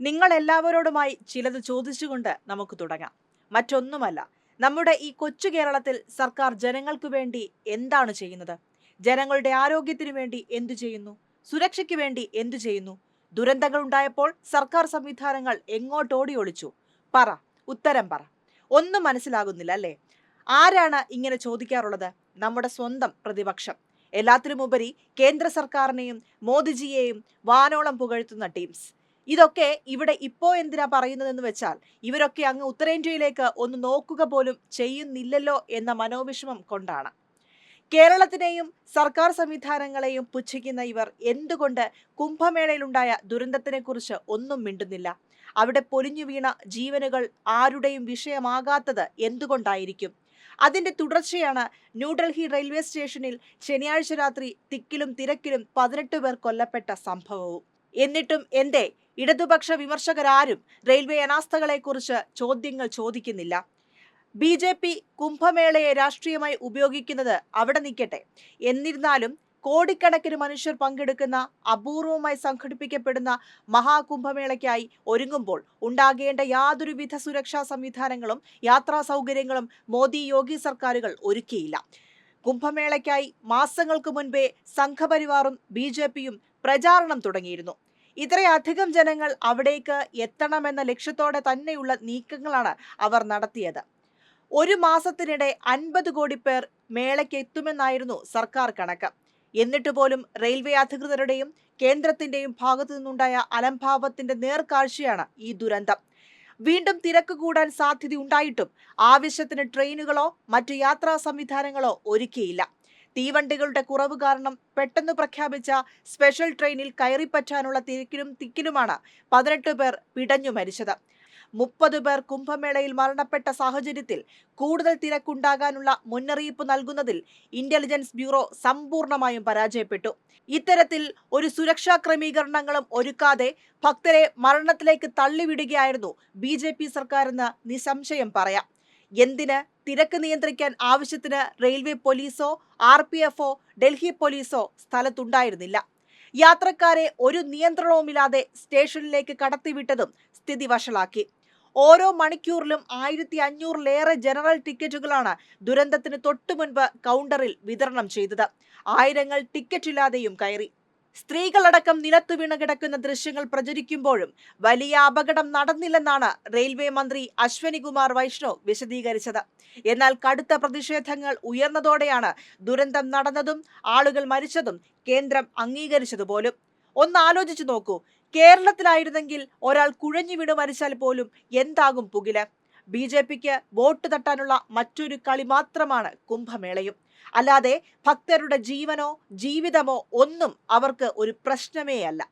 നിങ്ങൾ എല്ലാവരോടുമായി ചിലത് ചോദിച്ചുകൊണ്ട് നമുക്ക് തുടങ്ങാം. മറ്റൊന്നുമല്ല നമ്മുടെ ഈ കൊച്ചു കേരളത്തിൽ സർക്കാർ ജനങ്ങൾക്ക് വേണ്ടി എന്താണ് ചെയ്യുന്നത്? ജനങ്ങളുടെ ആരോഗ്യത്തിനു വേണ്ടി എന്തു ചെയ്യുന്നു? സുരക്ഷയ്ക്ക് വേണ്ടി എന്തു ചെയ്യുന്നു? ദുരന്തങ്ങൾ ഉണ്ടായപ്പോൾ സർക്കാർ സംവിധാനങ്ങൾ എങ്ങോട്ടോടി ഒളിച്ചു? പറ ഉത്തരം പറ. ഒന്നും മനസ്സിലാകുന്നില്ല അല്ലേ? ആരാണ് ഇങ്ങനെ ചോദിക്കാറുള്ളത്? നമ്മുടെ സ്വന്തം പ്രതിപക്ഷം. എല്ലാത്തിനുമുപരി കേന്ദ്ര സർക്കാരിനെയും മോദിജിയെയും വാനോളം പുകഴ്ത്തുന്ന ടീംസ്. ഇതൊക്കെ ഇവിടെ ഇപ്പോ എന്തിനാ പറയുന്നതെന്ന് വെച്ചാൽ ഇവരൊക്കെ അങ്ങ് ഉത്തരേന്ത്യയിലേക്ക് ഒന്ന് നോക്കുക പോലും ചെയ്യുന്നില്ലല്ലോ എന്ന മനോവിഷമം കൊണ്ടാണ്. കേരളത്തിനെയും സർക്കാർ സംവിധാനങ്ങളെയും പുച്ഛിക്കുന്ന ഇവർ എന്തുകൊണ്ട് കുംഭമേളയിലുണ്ടായ ദുരന്തത്തിനെക്കുറിച്ച് ഒന്നും മിണ്ടുന്നില്ല? അവിടെ പൊലിഞ്ഞു വീണ ജീവനുകൾ ആരുടെയും വിഷയമാകാത്തത് എന്തുകൊണ്ടായിരിക്കും? അതിന്റെ തുടർച്ചയാണ് ന്യൂഡൽഹി റെയിൽവേ സ്റ്റേഷനിൽ ശനിയാഴ്ച രാത്രി തിക്കിലും തിരക്കിലും പതിനെട്ട് പേർ കൊല്ലപ്പെട്ട സംഭവവും. എന്നിട്ടും എന്തേ? ഇടതുപക്ഷ വിമർശകരാരും റെയിൽവേ അനാസ്ഥകളെക്കുറിച്ച് ചോദ്യങ്ങൾ ചോദിക്കുന്നില്ല. ബി ജെ പി കുംഭമേളയെ രാഷ്ട്രീയമായി ഉപയോഗിക്കുന്നത് അവിടെ നിൽക്കട്ടെ. എന്നിരുന്നാലും കോടിക്കണക്കിന് മനുഷ്യർ പങ്കെടുക്കുന്ന അപൂർവമായി സംഘടിപ്പിക്കപ്പെടുന്ന മഹാകുംഭമേളയ്ക്കായി ഒരുങ്ങുമ്പോൾ ഉണ്ടാകേണ്ട യാതൊരുവിധ സുരക്ഷാ സംവിധാനങ്ങളും യാത്രാ സൗകര്യങ്ങളും മോദി യോഗി സർക്കാരുകൾ ഒരുക്കിയില്ല. കുംഭമേളയ്ക്കായി മാസങ്ങൾക്ക് മുൻപേ സംഘപരിവാറും ബി ജെ പിയും പ്രചാരണം തുടങ്ങിയിരുന്നു. ഇത്രയധികം ജനങ്ങൾ അവിടേക്ക് എത്തണമെന്ന ലക്ഷ്യത്തോടെ തന്നെയുള്ള നീക്കങ്ങളാണ് അവർ നടത്തിയത്. ഒരു മാസത്തിനിടെ അൻപത് കോടി പേർ മേളയ്ക്ക് എത്തുമെന്നായിരുന്നു സർക്കാർ കണക്ക്. എന്നിട്ട് പോലും റെയിൽവേ അധികൃതരുടെയും കേന്ദ്രത്തിന്റെയും ഭാഗത്തു നിന്നുണ്ടായ അലംഭാവത്തിന്റെ നേർക്കാഴ്ചയാണ് ഈ ദുരന്തം. വീണ്ടും തിരക്ക് കൂടാൻ സാധ്യതയുണ്ടായിട്ടും ആവശ്യത്തിന് ട്രെയിനുകളോ മറ്റു യാത്രാ സംവിധാനങ്ങളോ ഒരുക്കിയില്ല. തീവണ്ടികളുടെ കുറവ് കാരണം പെട്ടെന്ന് പ്രഖ്യാപിച്ച സ്പെഷ്യൽ ട്രെയിനിൽ കയറിപ്പറ്റാനുള്ള തിരക്കിലും തിക്കിലുമാണ് പതിനെട്ട് പേർ പിടഞ്ഞു മരിച്ചത്. മുപ്പത് പേർ കുംഭമേളയിൽ മരണപ്പെട്ട സാഹചര്യത്തിൽ കൂടുതൽ തിരക്കുണ്ടാകാനുള്ള മുന്നറിയിപ്പ് നൽകുന്നതിൽ ഇന്റലിജൻസ് ബ്യൂറോ സമ്പൂർണമായും പരാജയപ്പെട്ടു. ഇത്തരത്തിൽ ഒരു സുരക്ഷാ ക്രമീകരണങ്ങളും ഒരുക്കാതെ ഭക്തരെ മരണത്തിലേക്ക് തള്ളിവിടുകയായിരുന്നു ബി ജെ പി സർക്കാരെന്ന് നിസ്സംശയം പറയാം. എന്തിന്? തിരക്ക് നിയന്ത്രിക്കാൻ ആവശ്യത്തിന് റെയിൽവേ പോലീസോ ആർ പി എഫോ ഡൽഹി പോലീസോ സ്ഥലത്തുണ്ടായിരുന്നില്ല. യാത്രക്കാരെ ഒരു നിയന്ത്രണവുമില്ലാതെ സ്റ്റേഷനിലേക്ക് കടത്തിവിട്ടതും സ്ഥിതി വഷളാക്കി. ഓരോ മണിക്കൂറിലും ആയിരത്തി അഞ്ഞൂറിലേറെ ജനറൽ ടിക്കറ്റുകളാണ് ദുരന്തത്തിന് തൊട്ടു മുൻപ് കൗണ്ടറിൽ വിതരണം ചെയ്തത്. ആയിരങ്ങൾ ടിക്കറ്റില്ലാതെയും കയറി. സ്ത്രീകളടക്കം നിലത്തു വീണ് കിടക്കുന്ന ദൃശ്യങ്ങൾ പ്രചരിക്കുമ്പോഴും വലിയ അപകടം നടന്നില്ലെന്നാണ് റെയിൽവേ മന്ത്രി അശ്വനി കുമാർ വൈഷ്ണവ് വിശദീകരിച്ചത്. എന്നാൽ കടുത്ത പ്രതിഷേധങ്ങൾ ഉയർന്നതോടെയാണ് ദുരന്തം നടന്നതും ആളുകൾ മരിച്ചതും കേന്ദ്രം അംഗീകരിച്ചതുപോലും. ഒന്ന് ആലോചിച്ചു നോക്കൂ. കേരളത്തിലായിരുന്നെങ്കിൽ ഒരാൾ കുഴഞ്ഞു വീണ് മരിച്ചാൽ പോലും എന്താകും പുകിൽ? ബി ജെ പിക്ക് വോട്ട് തട്ടാനുള്ള മറ്റൊരു കളി മാത്രമാണ് കുംഭമേളയും. അല്ലാതെ ഭക്തരുടെ ജീവനോ ജീവിതമോ ഒന്നും അവർക്ക് ഒരു പ്രശ്നമേ അല്ല